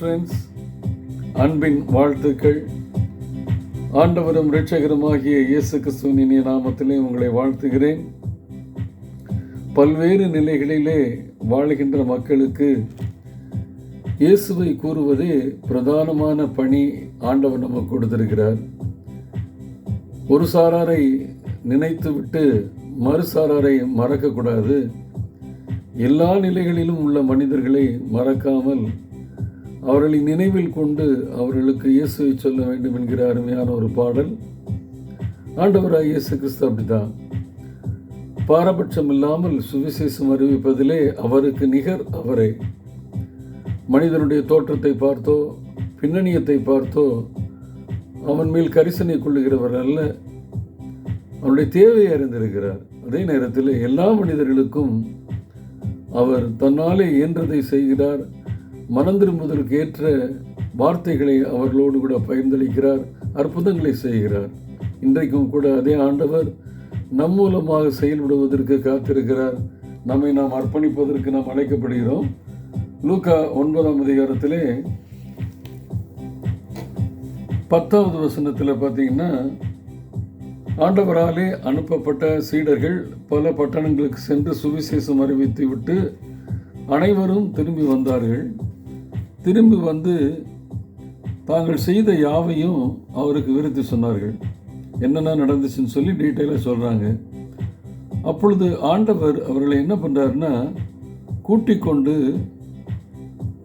Friends அன்பின் வாழ்த்துக்கள். ஆண்டவரும் ரட்சகருமாகிய இயேசு கிறிஸ்துவின் இனிய நாமத்திலே உங்களை வாழ்த்துகிறேன். பல்வேறு நிலைகளிலே வாழ்கின்ற மக்களுக்கு இயேசுவை கூறுவதே பிரதானமான பணி ஆண்டவர் நமக்கு கொடுத்திருக்கிறார். ஒரு சாராரை நினைத்துவிட்டு மறுசாராரை மறக்கக்கூடாது. எல்லா நிலைகளிலும் உள்ள மனிதர்களை மறக்காமல் அவர்களை நினைவில் கொண்டு அவர்களுக்கு இயேசுவை சொல்ல வேண்டும் என்கிற அருமையான ஒரு பாடல். ஆண்டவராக இயேசு கிறிஸ்து அப்படிதான் பாரபட்சம் இல்லாமல் சுவிசேஷம் அறிவிப்பதிலே அவருக்கு நிகர் அவரே. மனிதனுடைய தோற்றத்தை பார்த்தோ பின்னணியத்தை பார்த்தோ அவன் மேல் கரிசனை கொள்ளுகிறவர் அல்ல. அவனுடைய தேவையை அறிந்திருக்கிறார். அதே நேரத்தில் எல்லா மனிதர்களுக்கும் அவர் தன்னாலே இயன்றதை செய்கிறார். மனம் திரும்புவதற்கு ஏற்ற வார்த்தைகளை அவர்களோடு கூட பகிர்ந்தளிக்கிறார் அற்புதங்களை செய்கிறார். இன்றைக்கும் கூட அதே ஆண்டவர் நம் மூலமாக செயல்படுவதற்கு காத்திருக்கிறார். நம்மை நாம் அர்ப்பணிப்பதற்கு நாம் அழைக்கப்படுகிறோம். லூக்கா ஒன்பதாம் அதிகாரத்திலே பத்தாவது வசனத்தில் பார்த்தீங்கன்னா ஆண்டவராலே அனுப்பப்பட்ட சீடர்கள் பல பட்டணங்களுக்கு சென்று சுவிசேஷம் அறிவித்து விட்டு அனைவரும் திரும்பி வந்தார்கள். திரும்பி வந்து தாங்கள் செய்த யாவையும் அவருக்கு விருத்தி சொன்னார்கள். என்னென்ன நடந்துச்சுன்னு சொல்லி டீட்டெயிலாக சொல்கிறாங்க அப்பொழுது ஆண்டவர் அவர்களை என்ன பண்ணுறாருன்னா கூட்டிக் கொண்டு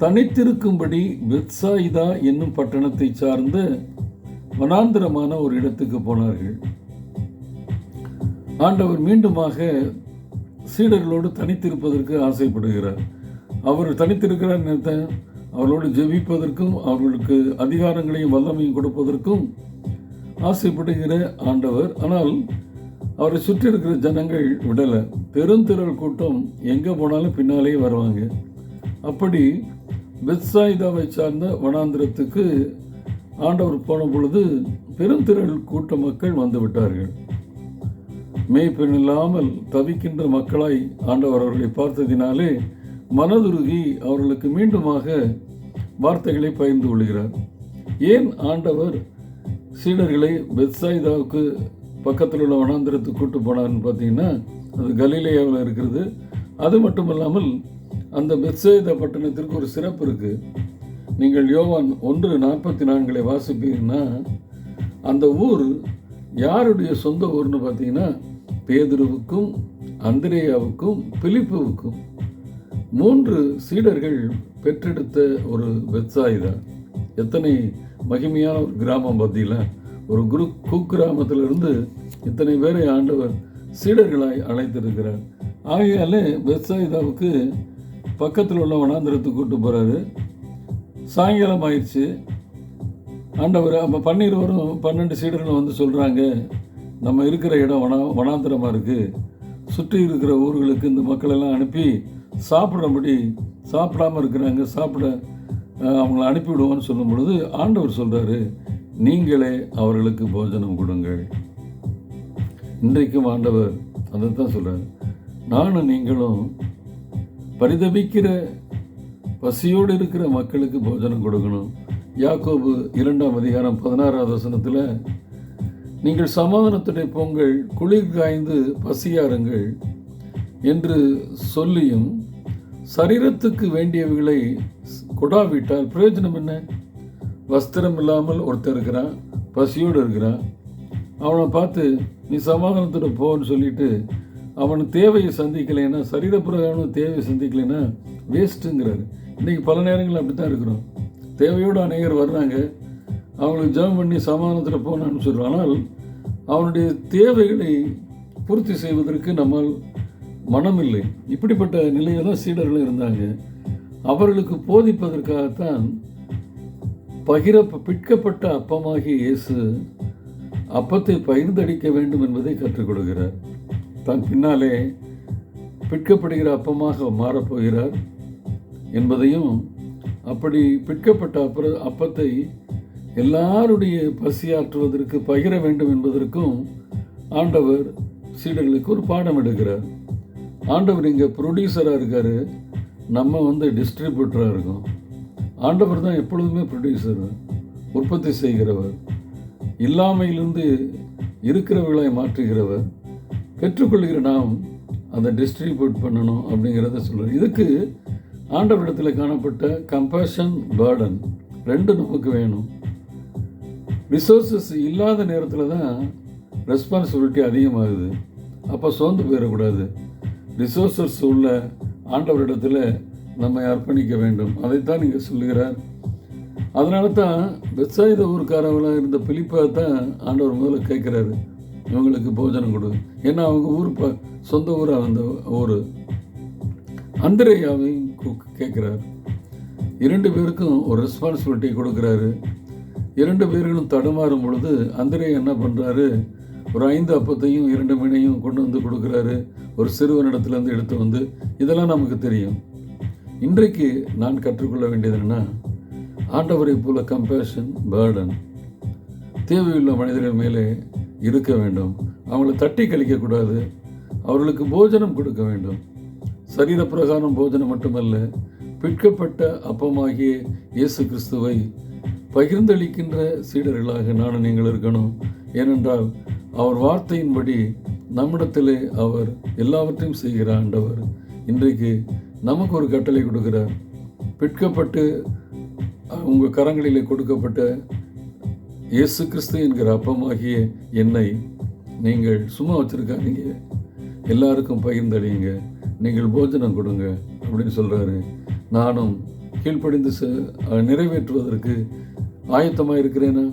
தனித்திருக்கும்படி பெத்சாயிதா என்னும் பட்டணத்தை சார்ந்த வனாந்திரமான ஒரு இடத்துக்கு போனார்கள். ஆண்டவர் மீண்டுமாக சீடர்களோடு தனித்திருப்பதற்கு ஆசைப்படுகிறார். அவர் தனித்திருக்கிறார் நினைத்த அவர்களோடு ஜெபிப்பதற்கும் அவர்களுக்கு அதிகாரங்களையும் வல்லமையும் கொடுப்பதற்கும் ஆசைப்படுகிற ஆண்டவர். ஆனால் அவரை சுற்றி இருக்கிற ஜனங்கள் விடலை. பெருந்திரள் கூட்டம் எங்கே போனாலும் பின்னாலேயே வருவாங்க. அப்படி பெத்சாயிதாவை சார்ந்த வனாந்திரத்துக்கு ஆண்டவர் போன பொழுது பெருந்திரள் கூட்ட மக்கள் வந்து விட்டார்கள். மேய்ப்பெண் இல்லாமல் தவிக்கின்ற மக்களாய் ஆண்டவர் அவர்களை பார்த்ததினாலே மனதுருகி அவர்களுக்கு மீண்டுமாக வார்த்தைகளை பகிர்ந்து கொள்கிறார். ஏன் ஆண்டவர் சீடர்களை பெத்சாயிதாவுக்கு பக்கத்தில் உள்ள வனாந்திரத்துக்கு கூட்டு போனார்னு பார்த்தீங்கன்னா அது கலிலேயாவில் இருக்கிறது. அது மட்டும் இல்லாமல் அந்த பெத்சாயிதா பட்டணத்திற்கு ஒரு சிறப்பு இருக்குது நீங்கள் யோவான் ஒன்று நாற்பத்தி நான்களை வாசிப்பீங்கன்னா அந்த ஊர் யாருடைய சொந்த ஊர்னு பார்த்தீங்கன்னா பேதுருவுக்கும் அந்திரேயாவுக்கும் பிலிப்புவுக்கும். மூன்று சீடர்கள் பெற்றெடுத்த ஒரு வெப்சாயுதா எத்தனை மகிமையான ஒரு கிராமம் பார்த்தீங்களா ஒரு குரு குக்கிராமத்திலிருந்து இத்தனை பேரை ஆண்டவர் சீடர்களாய் அழைத்திருக்கிறார்? ஆகையாலே வெப்சாயுதாவுக்கு பக்கத்தில் உள்ள வனாந்திரத்துக்கு கூட்டு போகிறாரு சாயங்காலம் ஆயிடுச்சு. ஆண்டவர் அப்போ பன்னிருவரும் பன்னெண்டு சீடர்கள் வந்து சொல்கிறாங்க நம்ம இருக்கிற இடம் வனா வனாந்திரமாக இருக்குது சுற்றி இருக்கிற ஊர்களுக்கு இந்த மக்களெல்லாம் அனுப்பி சாப்பிடும்படி சாப்பிடாம இருக்கிறாங்க சாப்பிட அவங்கள அனுப்பிவிடுவோன்னு சொல்லும் பொழுது ஆண்டவர் சொல்கிறாரு நீங்களே அவர்களுக்கு போஜனம் கொடுங்கள். இன்றைக்கும் ஆண்டவர் அதை தான் சொல்கிறார் நானும் நீங்களும் பரிதபிக்கிற பசியோடு இருக்கிற மக்களுக்கு போஜனம் கொடுக்கணும். யாக்கோபு இரண்டாம் அதிகாரம் பதினாறாவது வசனத்தில் நீங்கள் சமாதானத்துடைய பொங்கல் குளிர் காய்ந்து பசியாருங்கள் என்று சொல்லியும் சரீரத்துக்கு வேண்டியவைகளை கொடாவிட்டால் பிரயோஜனம் என்ன? வஸ்திரம் இல்லாமல் ஒருத்தர் இருக்கிறான் பசியோடு இருக்கிறான். அவனை பார்த்து நீ சமாதானத்தோட போன்னு சொல்லிட்டு அவன் தேவையை சந்திக்கலைன்னா சரீரப்பிரகாரம் தேவையை சந்திக்கலைன்னா வேஸ்ட்டுங்கிறாரு இன்றைக்கி பல நேரங்களில் அப்படி தான் இருக்கிறோம். தேவையோடு அநேகர் வர்றாங்க. அவங்களுக்கு ஜெபம் பண்ணி சமாதானத்தில் போகணும்னு சொல்கிறோம் ஆனால் அவனுடைய தேவைகளை பூர்த்தி செய்வதற்கு நம்மால் மனமில்லை. இப்படிப்பட்ட நிலையில் தான் சீடர்கள் இருந்தாங்க. அவர்களுக்கு போதிப்பதற்காகத்தான் பகிர பிற்கப்பட்ட அப்பமாகிய இயேசு அப்பத்தை பகிர்ந்தடிக்க வேண்டும் என்பதை கற்றுக் கொடுக்கிறார். தன் பின்னாலே பிற்கப்படுகிற அப்பமாக மாறப்போகிறார் என்பதையும் அப்படி பிற்கப்பட்ட அப்ப அப்பத்தை எல்லாருடைய பசியாற்றுவதற்கு பகிர வேண்டும் என்பதற்கும் ஆண்டவர் சீடர்களுக்கு ஒரு பாடம் எடுக்கிறார். ஆண்டவர் இங்கே ப்ரொடியூசராக இருக்கார். நம்ம வந்து டிஸ்ட்ரிபியூட்டராக இருக்கோம். ஆண்டவர் தான் எப்பொழுதுமே ப்ரொடியூசர் உற்பத்தி செய்கிறவர். இல்லாமையிலிருந்து இருக்கிறவர்களை மாற்றுகிறவர். பெற்றுக்கொள்கிற நாம் அதை டிஸ்ட்ரிபியூட் பண்ணணும் அப்படிங்கிறத சொல்கிறார் இதுக்கு ஆண்டவரிடத்தில் காணப்பட்ட கம்பேஷன் பேர்டன் ரெண்டு நமக்கு வேணும். ரிசோர்ஸஸ் இல்லாத நேரத்தில் தான் ரெஸ்பான்சிபிலிட்டி அதிகமாகுது. அப்போ சோர்ந்து போயிடக்கூடாது. ரிசோர்சஸ் உள்ள ஆண்டவரிடத்தில் நம்மை அர்ப்பணிக்க வேண்டும். அதைத்தான் நீங்கள் சொல்லுகிறார். அதனால தான் வெச்சாயுத ஊருக்காரவங்களாக இருந்த பிலிப்பை தான் ஆண்டவர் முதல்ல கேட்குறாரு. இவங்களுக்கு போஜனம் கொடு. ஏன்னா அவங்க ஊர் ப சொந்த ஊராக அந்த ஊர். அந்திரையாவையும் கேட்குறாரு. இரண்டு பேருக்கும் ஒரு ரெஸ்பான்சிபிலிட்டி கொடுக்குறாரு. இரண்டு பேர்களும் தடுமாறும் பொழுது அந்திரே என்ன பண்ணுறாரு ஒரு ஐந்து அப்பத்தையும் இரண்டு மீனையும் கொண்டு வந்து கொடுக்குறாரு. ஒரு சிறுவனிடத்துலேருந்து எடுத்து வந்து இதெல்லாம் நமக்கு தெரியும். இன்றைக்கு நான் கற்றுக்கொள்ள வேண்டியது என்னென்னா ஆண்டவரை போல கம்பேஷன் பேர்டன் தேவையுள்ள மனிதர்கள் மேலே இருக்க வேண்டும். அவங்கள தட்டி கழிக்கக்கூடாது அவர்களுக்கு போஜனம் கொடுக்க வேண்டும். சரீரப்பிரகாரம் போஜனம் மட்டுமல்ல பிற்கப்பட்ட அப்பமாகிய இயேசு கிறிஸ்துவை பகிர்ந்தளிக்கின்ற சீடர்களாக நானும் நீங்கள் இருக்கணும். ஏனென்றால் அவர் வார்த்தையின்படி நம்மிடத்திலே அவர் எல்லாவற்றையும் செய்கிற ஆண்டவர். இன்றைக்கு நமக்கு ஒரு கட்டளை கொடுக்கிறார். பிற்கப்பட்டு உங்கள் கரங்களிலே கொடுக்கப்பட்ட இயேசு கிறிஸ்து என்கிற அப்பமாகிய என்னை நீங்கள் சும்மா வச்சுருக்காதீங்க. எல்லாருக்கும் பகிர்ந்தளியுங்க. நீங்கள் போஜனம் கொடுங்க அப்படின்னு சொல்கிறாரு நானும் கீழ்ப்படிந்து நிறைவேற்றுவதற்கு ஆயத்தமாக இருக்கிறேனா